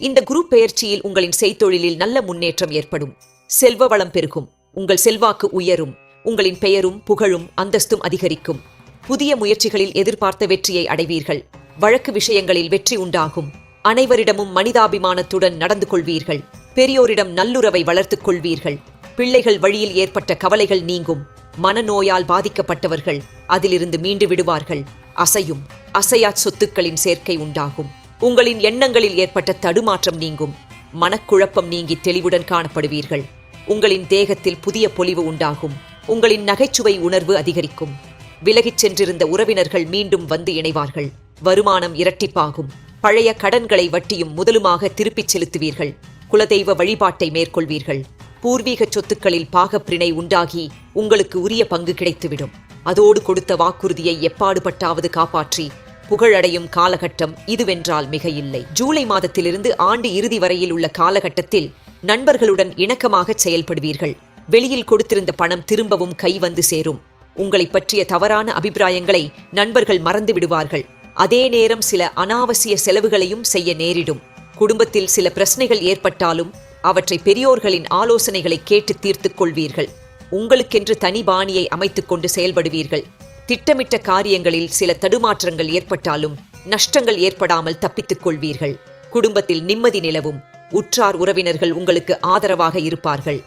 இந்த குரு பெயர்ச்சியில் உங்களின் செய்தொழிலில் நல்ல முன்னேற்றம் ஏற்படும். செல்வ வளம் பெருகும். உங்கள் செல்வாக்கு உயரும். உங்களின் பெயரும் புகழும் அந்தஸ்தும் அதிகரிக்கும். புதிய முயற்சிகளில் எதிர்பார்த்த வெற்றியை அடைவீர்கள். வழக்கு விஷயங்களில் வெற்றி உண்டாகும். அனைவரிடமும் மனிதாபிமானத்துடன் நடந்து கொள்வீர்கள். பெரியோரிடம் நல்லுறவை வளர்த்துக் கொள்வீர்கள். பிள்ளைகள் வழியில் ஏற்பட்ட கவலைகள் நீங்கும். மனநோயால் பாதிக்கப்பட்டவர்கள் அதிலிருந்து மீண்டு விடுவார்கள். அசையும். அசையாத் சொத்துக்களின் சேர்க்கை உண்டாகும். உங்களின் எண்ணங்களில் ஏற்பட்ட தடுமாற்றம் நீங்கும். மனக்குழப்பம் நீங்கி தெளிவுடன் காணப்படுவீர்கள். உங்களின் தேகத்தில் புதிய பொலிவு உண்டாகும். உங்களின் நகைச்சுவை உணர்வு அதிகரிக்கும். விலகிச் சென்றிருந்த உறவினர்கள் மீண்டும் வந்து இணைவார்கள். வருமானம் இரட்டிப்பாகும். பழைய கடன்களை வட்டியும் முதலுமாக திருப்பிச் செலுத்துவீர்கள். குலதெய்வ வழிபாட்டை மேற்கொள்வீர்கள். பூர்வீக சொத்துக்களில் பாகப்பிரிணை உண்டாகி உங்களுக்கு உரிய பங்கு கிடைத்துவிடும். அதோடு கொடுத்த வாக்குறுதியை எப்பாடுபட்டாவது காப்பாற்றி புகழடையும் காலகட்டம் இதுவென்றால் மிக இல்லை ஜூலை மாதத்திலிருந்து ஆண்டு இறுதி வரையில் உள்ள காலகட்டத்தில் நண்பர்களுடன் இணக்கமாக செயல்படுவீர்கள். வெளியில் கொடுத்திருந்த பணம் திரும்பவும் கை வந்து சேரும். உங்களை பற்றிய தவறான அபிப்பிராயங்களை நண்பர்கள் மறந்து விடுவார்கள். அதே நேரம் சில அனாவசிய செலவுகளையும் செய்ய நேரிடும். குடும்பத்தில் சில பிரச்சனைகள் ஏற்பட்டாலும் அவற்றை பெரியோர்களின் ஆலோசனைகளை கேட்டு தீர்த்துக் கொள்வீர்கள். உங்களுக்கென்று தனி பாணியை அமைத்துக் கொண்டு செயல்படுவீர்கள். திட்டமிட்ட காரியங்களில் சில தடுமாற்றங்கள் ஏற்பட்டாலும் நஷ்டங்கள் ஏற்படாமல் தப்பித்துக் கொள்வீர்கள். குடும்பத்தில் நிம்மதி நிலவும். உற்றார் உறவினர்கள் உங்களுக்கு ஆதரவாக இருப்பார்கள்.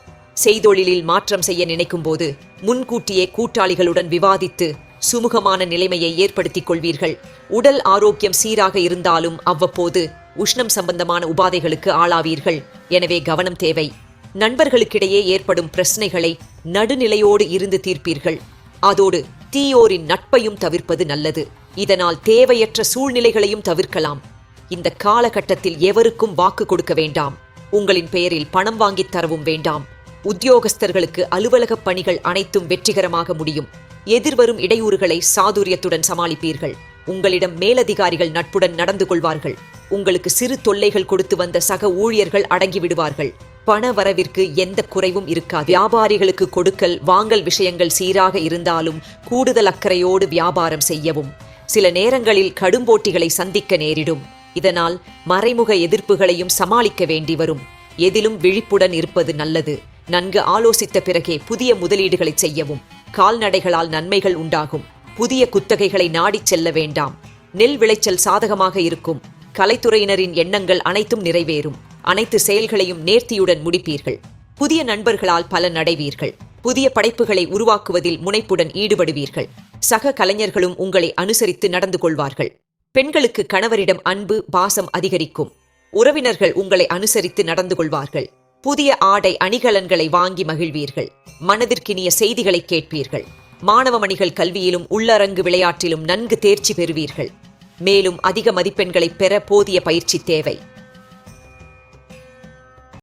செய்தொழிலில் மாற்றம் செய்ய நினைக்கும் போது முன்கூட்டியே கூட்டாளிகளுடன் விவாதித்து சுமூகமான நிலைமையை ஏற்படுத்திக் கொள்வீர்கள். உடல் ஆரோக்கியம் சீராக இருந்தாலும் அவ்வப்போது உஷ்ணம் சம்பந்தமான உபாதைகளுக்கு ஆளாவீர்கள். எனவே கவனம் தேவை. நண்பர்களுக்கிடையே ஏற்படும் பிரச்சனைகளை நடுநிலையோடு இருந்து தீர்ப்பீர்கள். அதோடு தீயோரின் நட்பையும் தவிர்ப்பது நல்லது. இதனால் தேவையற்ற சூழ்நிலைகளையும் தவிர்க்கலாம். இந்த காலகட்டத்தில் எவருக்கும் வாக்கு கொடுக்க வேண்டாம். உங்களின் பெயரில் பணம் வாங்கித் தரவும் வேண்டாம். உத்தியோகஸ்தர்களுக்கு அலுவலகப் பணிகள் அனைத்தும் வெற்றிகரமாக முடியும். எதிர்வரும் இடையூறுகளை சாதுரியத்துடன் சமாளிப்பீர்கள். உங்களிடம் மேலதிகாரிகள் நட்புடன் நடந்து கொள்வார்கள். உங்களுக்கு சிறு தொல்லைகள் கொடுத்து வந்த சக ஊழியர்கள் அடங்கிவிடுவார்கள். பண வரவிற்கு எந்த குறைவும் இருக்காது. வியாபாரிகளுக்கு கொடுக்கல் வாங்கல் விஷயங்கள் சீராக இருந்தாலும் கூடுதல் அக்கறையோடு வியாபாரம் செய்யவும். சில நேரங்களில் கடும் போட்டிகளை சந்திக்க நேரிடும். இதனால் மறைமுக எதிர்ப்புகளையும் சமாளிக்க வேண்டி வரும். எதிலும் விழிப்புடன் இருப்பது நல்லது. நன்கு ஆலோசித்த பிறகே புதிய முதலீடுகளை செய்யவும். கால்நடைகளால் நன்மைகள் உண்டாகும். புதிய குத்தகைகளை நாடிச் செல்ல வேண்டாம். நெல் விளைச்சல் சாதகமாக இருக்கும். கலைத்துறையினரின் எண்ணங்கள் அனைத்தும் நிறைவேறும். அனைத்து செயல்களையும் நேர்த்தியுடன் முடிப்பீர்கள். புதிய நண்பர்களால் பலன் அடைவீர்கள் புதிய படைப்புகளை உருவாக்குவதில் முனைப்புடன் ஈடுபடுவீர்கள். சக கலைஞர்களும் உங்களை அனுசரித்து நடந்து கொள்வார்கள். பெண்களுக்கு கணவரிடம் அன்பு பாசம் அதிகரிக்கும். உறவினர்கள் உங்களை அனுசரித்து நடந்து கொள்வார்கள். புதிய ஆடை அணிகலன்களை வாங்கி மகிழ்வீர்கள். மனதிற்கினிய செய்திகளை கேட்பீர்கள். மாணவ மணிகள் கல்வியிலும் உள்ளரங்கு விளையாட்டிலும் நன்கு தேர்ச்சி பெறுவீர்கள். மேலும் அதிக மதிப்பெண்களை பெற போதிய பயிற்சி தேவை.